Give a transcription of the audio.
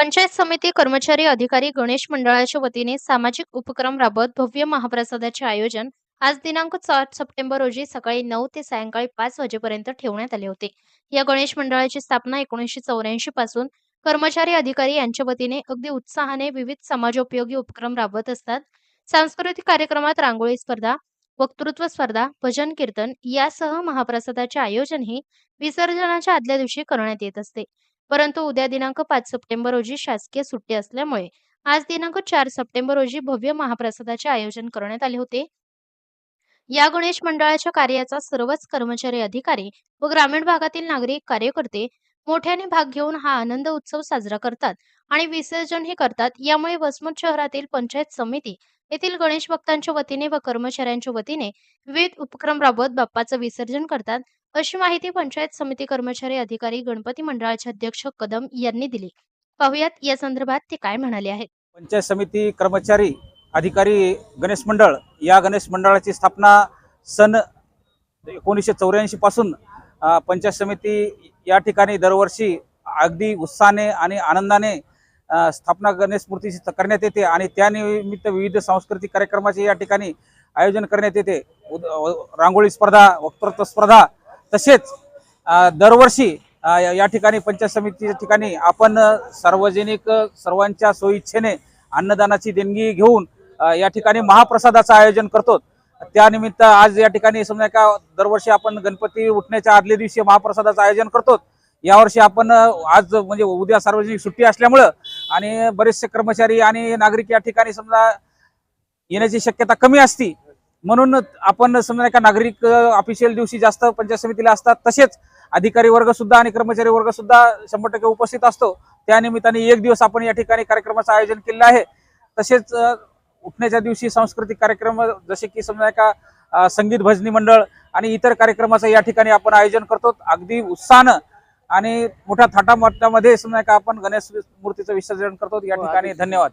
पंचायत समिती कर्मचारी अधिकारी गणेश मंडळाच्या वतीने सामाजिक उपक्रम राबवत भव्य महाप्रसादाचे आयोजन आज दिनांक सात सप्टेंबर रोजी सकाळी नऊ ते सायंकाळी पाच वाजेपर्यंत ठेवण्यात आले होते. या गणेश मंडळाची स्थापना एकोणीसशे चौऱ्याऐंशी पासून कर्मचारी अधिकारी यांच्या वतीने अगदी उत्साहाने विविध समाजोपयोगी उपक्रम राबवत असतात. सांस्कृतिक कार्यक्रमात रांगोळी स्पर्धा वक्तृत्व स्पर्धा भजन कीर्तन यासह महाप्रसादाचे आयोजनही विसर्जनाच्या आदल्या दिवशी करण्यात येत असते. परंतु उद्या दिनांक पाच सप्टेंबर रोजी शासकीय सुट्टी असल्यामुळे आज दिनांक चार सप्टेंबर रोजी भव्य महाप्रसादाचे आयोजन करण्यात आले होते. या गणेश मंडळाच्या कार्याचा सर्वच कर्मचारी अधिकारी व ग्रामीण भागातील नागरिक कार्यकर्ते मोठ्याने भाग घेऊन हा आनंद उत्सव साजरा करतात आणि विसर्जनही करतात. यामुळे वसमत शहरातील पंचायत समिती येथील गणेश भक्तांच्या वतीने व कर्मचाऱ्यांच्या वतीने विविध उपक्रम राबवत बाप्पाचं विसर्जन करतात. अशी माहिती पंचायत समिती कर्मचारी अधिकारी गणपती मंडळाचे अध्यक्ष कदम यांनी दिली. पाहुयात या संदर्भात ते काय म्हणाले आहेत. पंचायत समिती कर्मचारी अधिकारी गणेश मंडळ या गणेश मंडळाची स्थापना सन एकोणीसशे चौऱ्याऐंशी पासून पंचायत समिती या ठिकाणी दरवर्षी अगदी उत्साहाने आणि आनंदाने स्थापना गणेश मूर्तीची करण्यात येते आणि त्यानिमित्त विविध सांस्कृतिक कार्यक्रमाचे या ठिकाणी आयोजन करण्यात येते. उद- रांगोळी स्पर्धा वक्तृत्व स्पर्धा तसेच दरवर्षी या या ठिकाणी पंचायत समितीच्या ठिकाणी आपण सार्वजनिक सर्वांच्या सोयीच्छेने अन्नदानाची देणगी घेऊन या ठिकाणी महाप्रसादाचं आयोजन करतो. त्यानिमित्त आज या ठिकाणी समजा का दरवर्षी आपण गणपती उठण्याच्या आदल्या दिवशी महाप्रसादाचं आयोजन करतो. यावर्षी आपण आज म्हणजे उद्या सार्वजनिक सुट्टी असल्यामुळं आणि बरेचसे कर्मचारी आणि नागरिक या ठिकाणी समजा येण्याची शक्यता कमी असती म्हणून आपण समजा का नागरिक ऑफिशियल दिवशी जास्त पंचायत समितीला असतात तसेच अधिकारी वर्ग सुद्धा आणि कर्मचारी वर्ग सुद्धा शंभर टक्के उपस्थित असतो. त्या निमित्ताने एक दिवस आपण या ठिकाणी कार्यक्रमाचं आयोजन केलेलं आहे. तसेच उठण्याच्या दिवशी सांस्कृतिक कार्यक्रम जसे की समजा का संगीत भजनी मंडळ आणि इतर कार्यक्रमाचं या ठिकाणी आपण आयोजन करतो. अगदी उत्साहानं आणि मोठ्या थाटामाटामध्ये समजा का आपण गणेश मूर्तीचं विसर्जन करतो. या ठिकाणी धन्यवाद.